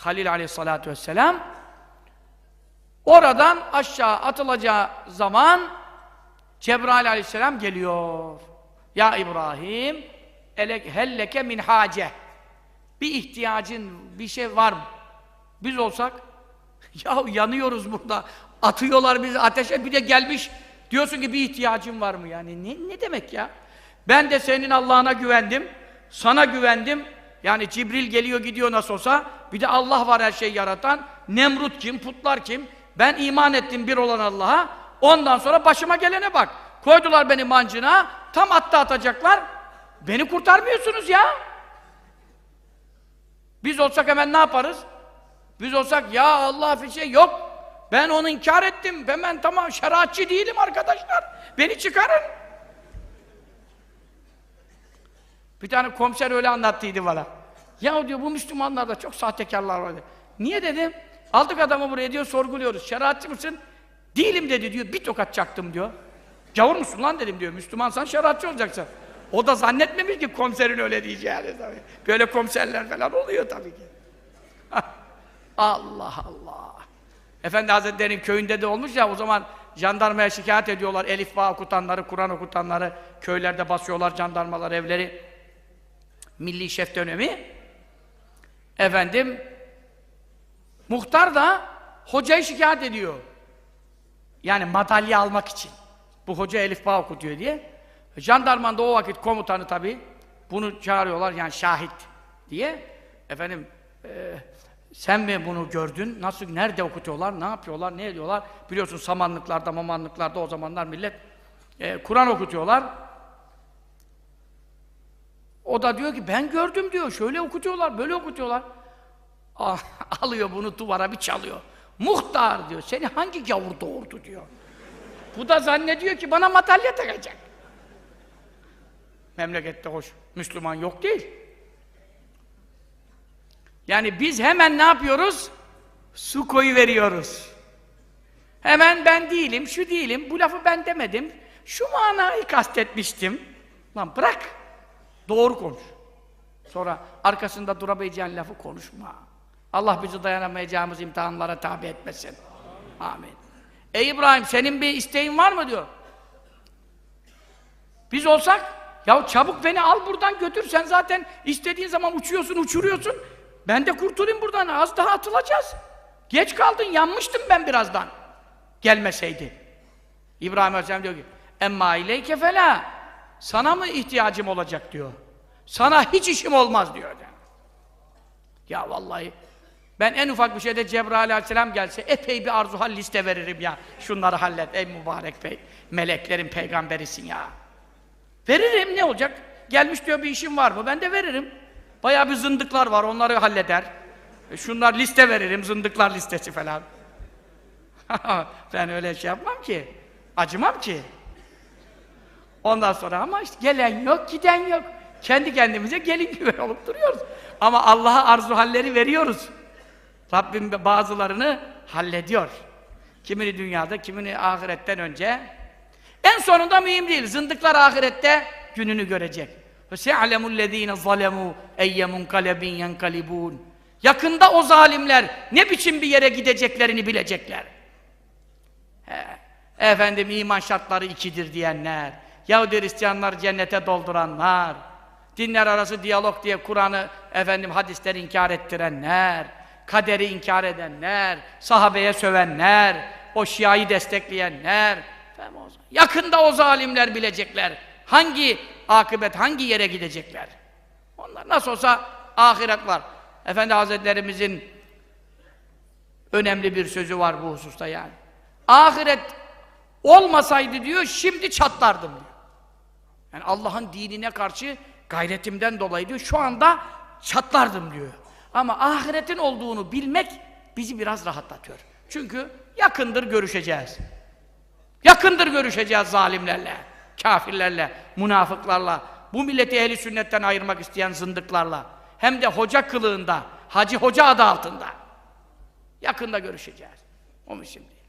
Halil aleyhissalatu vesselam oradan aşağı atılacağı zaman Cebrail aleyhisselam geliyor. Ya İbrahim elek helleke min hace bir ihtiyacın, bir şey var mı? Biz olsak ya yanıyoruz burada. Atıyorlar bizi ateşe bir de gelmiş diyorsun ki bir ihtiyacın var mı yani? Ne, ne demek ya? Ben de senin Allah'ına güvendim. Sana güvendim. Yani Cibril geliyor gidiyor nasıl olsa. Bir de Allah var her şeyi yaratan. Nemrut kim? Putlar kim? Ben iman ettim bir olan Allah'a. Ondan sonra başıma gelene bak. Koydular beni mancına. Tam atta atacaklar. Beni kurtarmıyorsunuz ya. Biz olsak hemen ne yaparız? Biz olsak ya Allah bir şey yok. Ben onu inkar ettim. Hemen tamam şeriatçı değilim arkadaşlar. Beni çıkarın. Bir tane komiser öyle anlattıydı bana. Ya diyor bu Müslümanlarda çok sahtekarlar var. Niye dedim? Aldık adamı buraya diyor sorguluyoruz. Şeriatçı mısın? Değilim dedi diyor. Bir tokat çaktım diyor. Gavur musun lan dedim diyor. Müslümansan şeriatçı olacaksın. O da zannetmemiş ki komiserin öyle diyeceğini tabii. Böyle komiserler falan oluyor tabii ki. Allah Allah. Efendi Hazretleri'nin köyünde de olmuş ya o zaman jandarmaya şikayet ediyorlar. Elif bağ okutanları, Kur'an okutanları köylerde basıyorlar jandarmalar evleri. Milli şef dönemi. Efendim muhtar da hocayı şikayet ediyor. Yani madalya almak için. Bu hoca Elif bağ okutuyor diye. Jandarman da o vakit komutanı tabii bunu çağırıyorlar yani şahit diye. Efendim e, sen mi bunu gördün? Nasıl, nerede okutuyorlar? Ne yapıyorlar? Ne ediyorlar? Biliyorsun samanlıklarda, mamanlıklarda o zamanlar millet e, Kur'an okutuyorlar. O da diyor ki ben gördüm diyor. Şöyle okutuyorlar, böyle okutuyorlar. Ah, alıyor bunu duvara bir çalıyor. Muhtar diyor. Seni hangi gavur doğurdu diyor. Bu da zannediyor ki bana madalya takacak. Memlekette hoş. Müslüman yok değil. Yani biz hemen ne yapıyoruz? Su koyu veriyoruz. Hemen ben değilim, şu değilim, bu lafı ben demedim. Şu manayı kastetmiştim. Lan bırak. Doğru konuş. Sonra arkasında durabileceğin lafı konuşma. Allah bizi dayanamayacağımız imtihanlara tabi etmesin. Amin. Ey İbrahim senin bir isteğin var mı diyor. Biz olsak ya çabuk beni al buradan götür sen zaten istediğin zaman uçuyorsun uçuruyorsun. Ben de kurtulayım buradan az daha atılacağız. Geç kaldın yanmıştım ben birazdan. Gelmeseydi. İbrahim Aleyhisselam diyor ki emma ileyke fela sana mı ihtiyacım olacak diyor. Sana hiç işim olmaz diyor. Ya vallahi ben en ufak bir şeyde Cebrail aleyhisselam gelse epey bir arzuhal liste veririm ya. Şunları hallet ey mübarek bey. Meleklerin peygamberisin ya. Veririm ne olacak? Gelmiş diyor bir işim var mı? Ben de veririm. Bayağı bir zındıklar var onları halleder. E şunlar liste veririm zındıklar listesi falan. ben öyle şey yapmam ki. Acımam ki. Ondan sonra ama işte gelen yok, giden yok. Kendi kendimize gelin gibi olup duruyoruz. Ama Allah'a arzu halleri veriyoruz. Rabbim bazılarını hallediyor. Kimini dünyada, kimini ahiretten önce. En sonunda mühim değil. Zındıklar ahirette gününü görecek. فَسَيَعْلَمُ الَّذ۪ينَ ظَلَمُوا اَيَّ مُنْقَلَبٍ يَنْقَلِبُونَ Yakında o zalimler ne biçim bir yere gideceklerini bilecekler. He. Efendim iman şartları ikidir diyenler, Yahudi Hristiyanlar cennete dolduranlar, dinler arası diyalog diye Kur'an'ı, efendim hadisleri inkar ettirenler, kaderi inkar edenler, sahabeye sövenler, o şiayı destekleyenler, yakında o zalimler bilecekler. Hangi akıbet, hangi yere gidecekler? Onlar nasıl olsa ahiret var. Efendi Hazretlerimizin önemli bir sözü var bu hususta yani. Ahiret olmasaydı diyor, şimdi çatlardım diyor. Yani Allah'ın dinine karşı gayretimden dolayı diyor, şu anda çatlardım diyor. Ama ahiretin olduğunu bilmek bizi biraz rahatlatıyor. Çünkü yakındır görüşeceğiz. Yakındır görüşeceğiz zalimlerle, kafirlerle, münafıklarla, bu milleti ehli sünnetten ayırmak isteyen zındıklarla, hem de hoca kılığında, hacı hoca adı altında. Yakında görüşeceğiz. Onu şimdi.